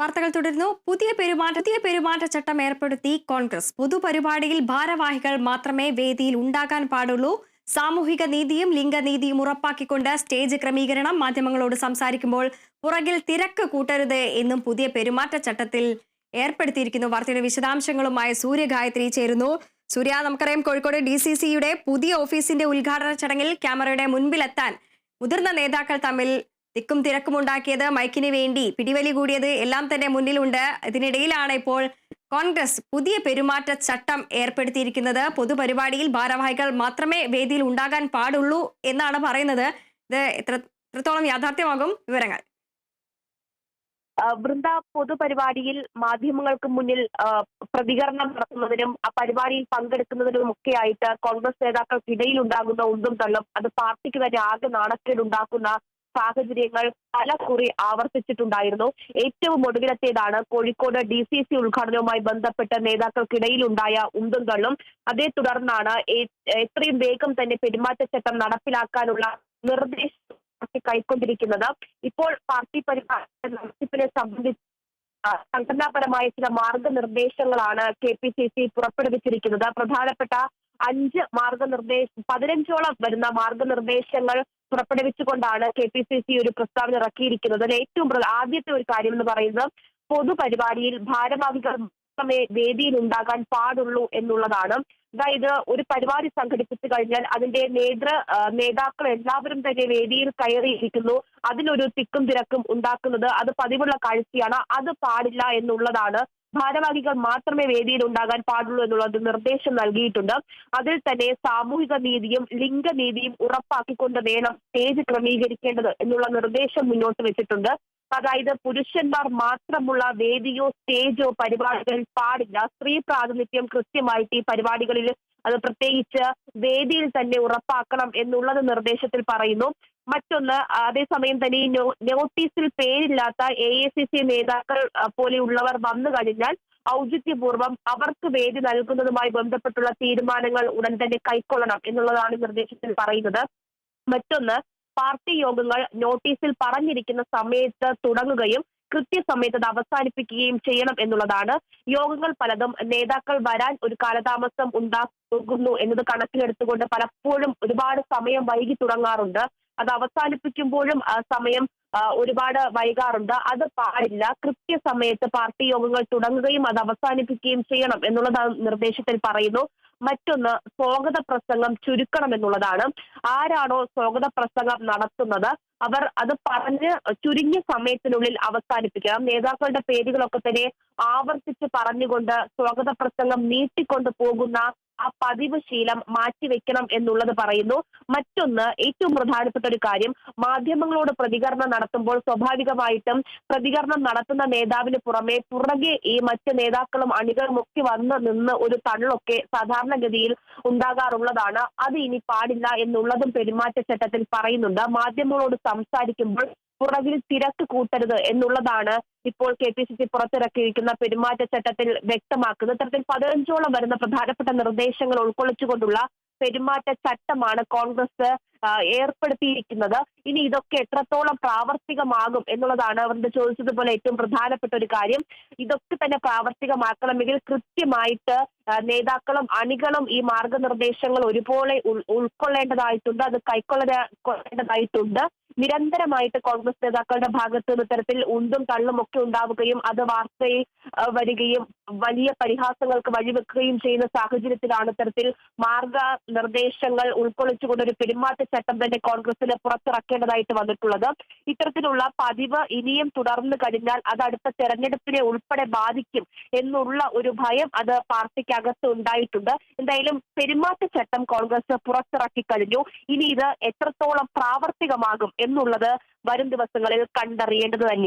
വാർത്തകൾ തുടരുന്നു. പുതിയ പെരുമാറ്റ പുതിയ പെരുമാറ്റച്ചട്ടം ഏർപ്പെടുത്തി കോൺഗ്രസ്. പൊതുപരിപാടിയിൽ ഭാരവാഹികൾ മാത്രമേ വേദിയിൽ ഉണ്ടാകാൻ പാടുള്ളൂ. സാമൂഹിക നീതിയും ലിംഗനീതിയും ഉറപ്പാക്കിക്കൊണ്ട് സ്റ്റേജ് ക്രമീകരണം മാധ്യമങ്ങളോട് സംസാരിക്കുമ്പോൾ പുറകിൽ തിരക്ക് കൂട്ടരുത് എന്നും പുതിയ പെരുമാറ്റച്ചട്ടത്തിൽ ഏർപ്പെടുത്തിയിരിക്കുന്നു. വാർത്തയുടെ വിശദാംശങ്ങളുമായി സൂര്യഗായത്രി ചേരുന്നു. സൂര്യ നമുക്കറിയാം കോഴിക്കോട് ഡി സി സിയുടെ പുതിയ ഓഫീസിന്റെ ഉദ്ഘാടന ചടങ്ങിൽ ക്യാമറയുടെ മുൻപിലെത്താൻ മുതിർന്ന നേതാക്കൾ തമ്മിൽ തിക്കും തിരക്കും ഉണ്ടാക്കിയത് മൈക്കിന് വേണ്ടി പിടിവലി കൂടിയത് എല്ലാം തന്നെ മുന്നിലുണ്ട്. ഇതിനിടയിലാണ് ഇപ്പോൾ കോൺഗ്രസ് പുതിയ പെരുമാറ്റ ചട്ടം ഏർപ്പെടുത്തിയിരിക്കുന്നത്. പൊതുപരിപാടിയിൽ ഭാരവാഹികൾ മാത്രമേ വേദിയിൽ ഉണ്ടാകാൻ പാടുള്ളൂ എന്നാണ് പറയുന്നത്. ഇത് എത്ര എത്രത്തോളം യാഥാർത്ഥ്യമാകും വിവരങ്ങൾ? വൃന്ദ പൊതുപരിപാടിയിൽ മാധ്യമങ്ങൾക്ക് മുന്നിൽ പ്രതികരണം നടത്തുന്നതിനും ആ പരിപാടിയിൽ പങ്കെടുക്കുന്നതിനും ഒക്കെയായിട്ട് കോൺഗ്രസ് നേതാക്കൾക്കിടയിൽ ഉണ്ടാകുന്ന ഉന്തും തള്ളും അത് പാർട്ടിക്ക് തന്നെ ആകെ നാണക്കേടുണ്ടാക്കുന്ന സാഹചര്യങ്ങൾ പല കുറി ആവർത്തിച്ചിട്ടുണ്ടായിരുന്നു. ഏറ്റവും ഒടുവിലത്തേതാണ് കോഴിക്കോട് ഡി സി സി ഉദ്ഘാടനവുമായി ബന്ധപ്പെട്ട് നേതാക്കൾക്കിടയിലുണ്ടായ ഉന്തും അതേ തുടർന്നാണ് എത്രയും വേഗം തന്നെ പെരുമാറ്റച്ചട്ടം നടപ്പിലാക്കാനുള്ള നിർദ്ദേശം കൈക്കൊണ്ടിരിക്കുന്നത്. ഇപ്പോൾ പാർട്ടി പരിപാടി നടത്തിപ്പിനെ സംബന്ധിച്ച് സംഘടനാപരമായ ചില മാർഗനിർദ്ദേശങ്ങളാണ് കെ പി സി സി പുറപ്പെടുവിച്ചിരിക്കുന്നത്. പ്രധാനപ്പെട്ട അഞ്ച് മാർഗനിർദ്ദേശ പതിനഞ്ചോളം വരുന്ന മാർഗനിർദ്ദേശങ്ങൾ പുറപ്പെടുവിച്ചുകൊണ്ടാണ് കെ പി സി സി ഒരു പ്രസ്താവന ഇറക്കിയിരിക്കുന്നത്. അതിൽ ഏറ്റവും ആദ്യത്തെ ഒരു കാര്യം എന്ന് പറയുന്നത് പൊതുപരിപാടിയിൽ ഭാരവാഹികൾ മാത്രമേ വേദിയിൽ ഉണ്ടാകാൻ പാടുള്ളൂ എന്നുള്ളതാണ്. അതായത് ഒരു പരിപാടി സംഘടിപ്പിച്ചു കഴിഞ്ഞാൽ അതിന്റെ നേതൃ നേതാക്കൾ എല്ലാവരും തന്നെ വേദിയിൽ കയറിയിരിക്കുന്നു. അതിനൊരു തിക്കും തിരക്കും ഉണ്ടാക്കുന്നത് അത് പതിവുള്ള കാഴ്ചയാണ്. അത് പാടില്ല എന്നുള്ളതാണ് ഭാരവാഹികൾ മാത്രമേ വേദിയിൽ ഉണ്ടാകാൻ പാടുള്ളൂ എന്നുള്ളത് നിർദ്ദേശം നൽകിയിട്ടുണ്ട്. അതിൽ തന്നെ സാമൂഹിക നീതിയും ലിംഗനീതിയും ഉറപ്പാക്കിക്കൊണ്ട് വേണം സ്റ്റേജ് ക്രമീകരിക്കേണ്ടത് എന്നുള്ള നിർദ്ദേശം മുന്നോട്ട് വെച്ചിട്ടുണ്ട്. അതായത് പുരുഷന്മാർ മാത്രമുള്ള വേദിയോ സ്റ്റേജോ പരിപാടികളിൽ പാടില്ല. സ്ത്രീ പ്രാതിനിധ്യം കൃത്യമായിട്ട് ഈ പരിപാടികളിൽ അത് പ്രത്യേകിച്ച് വേദിയിൽ തന്നെ ഉറപ്പാക്കണം എന്നുള്ളത് നിർദ്ദേശത്തിൽ പറയുന്നു. മറ്റൊന്ന് അതേസമയം തന്നെ ഈ നോട്ടീസിൽ പേരില്ലാത്ത എ ഐ സി സി നേതാക്കൾ പോലെയുള്ളവർ വന്നു കഴിഞ്ഞാൽ ഔചിത്യപൂർവം അവർക്ക് വേദി നൽകുന്നതുമായി ബന്ധപ്പെട്ടുള്ള തീരുമാനങ്ങൾ ഉടൻ തന്നെ കൈക്കൊള്ളണം എന്നുള്ളതാണ് നിർദ്ദേശത്തിൽ പറയുന്നത്. മറ്റൊന്ന് പാർട്ടി യോഗങ്ങൾ നോട്ടീസിൽ പറഞ്ഞിരിക്കുന്ന സമയത്ത് തുടങ്ങുകയും കൃത്യസമയത്ത് അത് അവസാനിപ്പിക്കുകയും ചെയ്യണം എന്നുള്ളതാണ്. യോഗങ്ങൾ പലതും നേതാക്കൾ വരാൻ ഒരു കാലതാമസം ഉണ്ടാകുന്നു എന്നത് കണക്കിലെടുത്തുകൊണ്ട് പലപ്പോഴും ഒരുപാട് സമയം വൈകി തുടങ്ങാറുണ്ട്. അത് അവസാനിപ്പിക്കുമ്പോഴും സമയം ഒരുപാട് വൈകാറുണ്ട്. അത് പാടില്ല. കൃത്യസമയത്ത് പാർട്ടി യോഗങ്ങൾ തുടങ്ങുകയും അത് അവസാനിപ്പിക്കുകയും ചെയ്യണം എന്നുള്ളതാണ് നിർദ്ദേശത്തിൽ പറയുന്നു. മറ്റൊന്ന് സ്വാഗത പ്രസംഗം ചുരുക്കണം എന്നുള്ളതാണ്. ആരാണോ സ്വാഗത പ്രസംഗം നടത്തുന്നത് അവർ അത് പറഞ്ഞ് ചുരുങ്ങിയ സമയത്തിനുള്ളിൽ അവസാനിപ്പിക്കണം. നേതാക്കളുടെ പേരുകളൊക്കെ തന്നെ ആവർത്തിച്ച് പറഞ്ഞുകൊണ്ട് സ്വാഗത പ്രസംഗം നീട്ടിക്കൊണ്ട് പോകുന്ന ആ പതിവ് ശീലം മാറ്റിവെക്കണം എന്നുള്ളത് പറയുന്നു. മറ്റൊന്ന് ഏറ്റവും പ്രധാനപ്പെട്ട ഒരു കാര്യം മാധ്യമങ്ങളോട് പ്രതികരണം നടത്തുമ്പോൾ സ്വാഭാവികമായിട്ടും പ്രതികരണം നടത്തുന്ന നേതാവിന് പുറമെ പുറകെ ഈ മറ്റ് നേതാക്കളും അണികളും ഒക്കെ വന്ന് നിന്ന് ഒരു തള്ളൊക്കെ സാധാരണഗതിയിൽ ഉണ്ടാകാറുള്ളതാണ്. അത് ഇനി പാടില്ല എന്നുള്ളതും പെരുമാറ്റച്ചട്ടത്തിൽ പറയുന്നുണ്ട്. മാധ്യമങ്ങളോട് സംസാരിക്കുമ്പോൾ പുറകിൽ തിരക്ക് കൂട്ടരുത് എന്നുള്ളതാണ് ഇപ്പോൾ കെ പി സി സി പുറത്തിറക്കിയിരിക്കുന്ന പെരുമാറ്റച്ചട്ടത്തിൽ വ്യക്തമാക്കുന്നത്. ഇത്തരത്തിൽ പതിനഞ്ചോളം വരുന്ന പ്രധാനപ്പെട്ട നിർദ്ദേശങ്ങൾ ഉൾക്കൊള്ളിച്ചുകൊണ്ടുള്ള പെരുമാറ്റച്ചട്ടമാണ് കോൺഗ്രസ് ഏർപ്പെടുത്തിയിരിക്കുന്നത്. ഇനി ഇതൊക്കെ എത്രത്തോളം പ്രാവർത്തികമാകും എന്നുള്ളതാണ് അവരുടെ ചോദിച്ചതുപോലെ ഏറ്റവും പ്രധാനപ്പെട്ട ഒരു കാര്യം. ഇതൊക്കെ തന്നെ പ്രാവർത്തികമാക്കണമെങ്കിൽ കൃത്യമായിട്ട് നേതാക്കളും അണികളും ഈ മാർഗനിർദ്ദേശങ്ങൾ ഒരുപോലെ ഉൾ- ഉൾക്കൊള്ളേണ്ടതായിട്ടുണ്ട്. അത് കൈക്കൊള്ളേണ്ടതായിട്ടുണ്ട് നിരന്തരമായിട്ട് കോൺഗ്രസ് നേതാക്കളുടെ ഭാഗത്ത് നിന്ന് ഇത്തരത്തിൽ ഉന്തും തള്ളും ഒക്കെ ഉണ്ടാവുകയും അത് വാർത്തയിൽ വരികയും വലിയ പരിഹാസങ്ങൾക്ക് വഴിവെക്കുകയും ചെയ്യുന്ന സാഹചര്യത്തിലാണ് ഇത്തരത്തിൽ മാർഗനിർദ്ദേശങ്ങൾ ഉൾക്കൊള്ളിച്ചുകൊണ്ട് ഒരു പെരുമാറ്റച്ചട്ടം തന്നെ കോൺഗ്രസിന് പുറത്തിറക്കേണ്ടതായിട്ട് വന്നിട്ടുള്ളത്. ഇത്തരത്തിലുള്ള പതിവ് ഇനിയും തുടർന്നു കഴിഞ്ഞാൽ അത് അടുത്ത തെരഞ്ഞെടുപ്പിനെ ഉൾപ്പെടെ ബാധിക്കും എന്നുള്ള ഒരു ഭയം അത് പാർട്ടിക്കകത്ത് ഉണ്ടായിട്ടുണ്ട്. എന്തായാലും പെരുമാറ്റച്ചട്ടം കോൺഗ്രസ് പുറത്തിറക്കി കഴിഞ്ഞു. ഇനി ഇത് എത്രത്തോളം പ്രാവർത്തികമാകും എന്നുള്ളത് വരും ദിവസങ്ങളിൽ കണ്ടറിയേണ്ടത് തന്നെയാണ്.